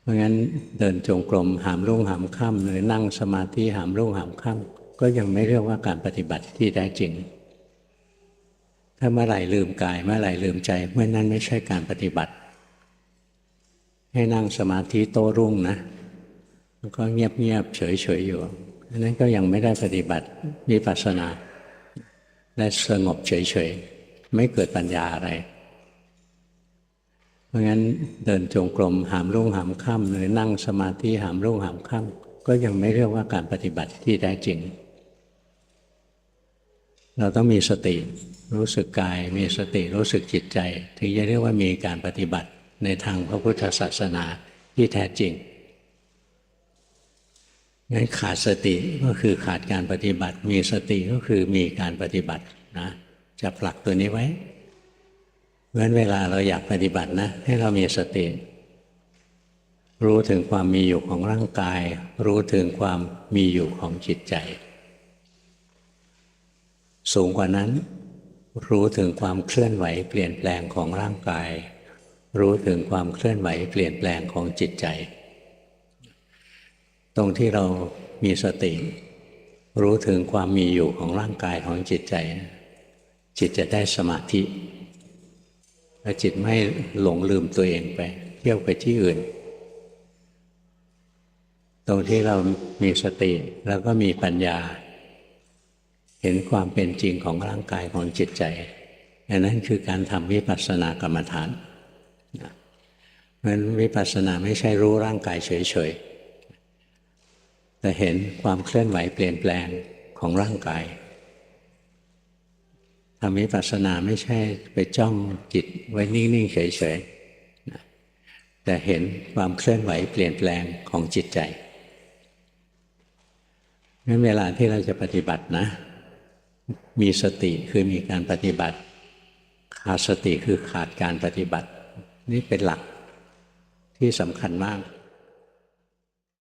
เพราะงั้นเดินจงกรมหามรุ่งหามค่ำหรือนั่งสมาธิหามรุ่งหามค่ำก็ยังไม่เรียกว่าการปฏิบัติที่แท้จริง ถ้าเมื่อไหร่ลืมกายเมื่อไหร่ลืมใจเมื่อนั้นไม่ใช่การปฏิบัติ ให้นั่งสมาธิโต้รุ่งนะแล้วก็เงียบเงียบๆเฉยเฉยๆอยู่อันนั้นก็ยังไม่ได้ปฏิบัติวิปัสสนาได้สงบเฉยเฉยๆไม่เกิดปัญญาอะไร เพราะงั้นเดินจงกรมหามรุ่งหามค่ำหรือนั่งสมาธิหามรุ่งหามค่ำก็ยังไม่เรียกว่าการปฏิบัติที่แท้จริง เราต้องมีสติรู้สึกกาย มีสติรู้สึกจิตใจ ถึงจะเรียกว่ามีการปฏิบัติในทางพระพุทธศาสนาที่แท้จริงงั้นขาดสติก็คือขาดการปฏิบัติ มีสติก็คือมีการปฏิบัตินะจะผลักตัวนี้ไว้ เพราะฉะนั้นเวลาเราอยากปฏิบัตินะ ให้เรามีสติ รู้ถึงความมีอยู่ของร่างกาย รู้ถึงความมีอยู่ของจิตใจ สูงกว่านั้น รู้ถึงความเคลื่อนไหวเปลี่ยนแปลงของร่างกาย รู้ถึงความเคลื่อนไหวเปลี่ยนแปลงของจิตใจ ตรงที่เรามีสติ รู้ถึงความมีอยู่ของร่างกายของจิตใจ จิตจะได้สมาธิ และจิตไม่หลงลืมตัวเองไป เที่ยวไปที่อื่น ตรงที่เรามีสติแล้วก็มีปัญญา เห็นความเป็นจริงของร่างกายของจิตใจอันนั้นคือการทำวิปัสสนากรรมฐานนะเพราะฉะนั้นวิปัสสนาไม่ใช่รู้ร่างกายเฉยๆแต่เห็นความเคลื่อนไหวเปลี่ยนแปลงของร่างกาย ทำวิปัสสนาไม่ใช่ไปจ้องจิตไว้นิ่ง ๆ เฉยๆแต่เห็นความเคลื่อนไหวเปลี่ยนแปลงของจิตใจงั้นเวลาที่เราจะปฏิบัตินะ มีสติคือมีการปฏิบัติ ขาดสติคือขาดการปฏิบัติ นี่เป็นหลักที่สำคัญมาก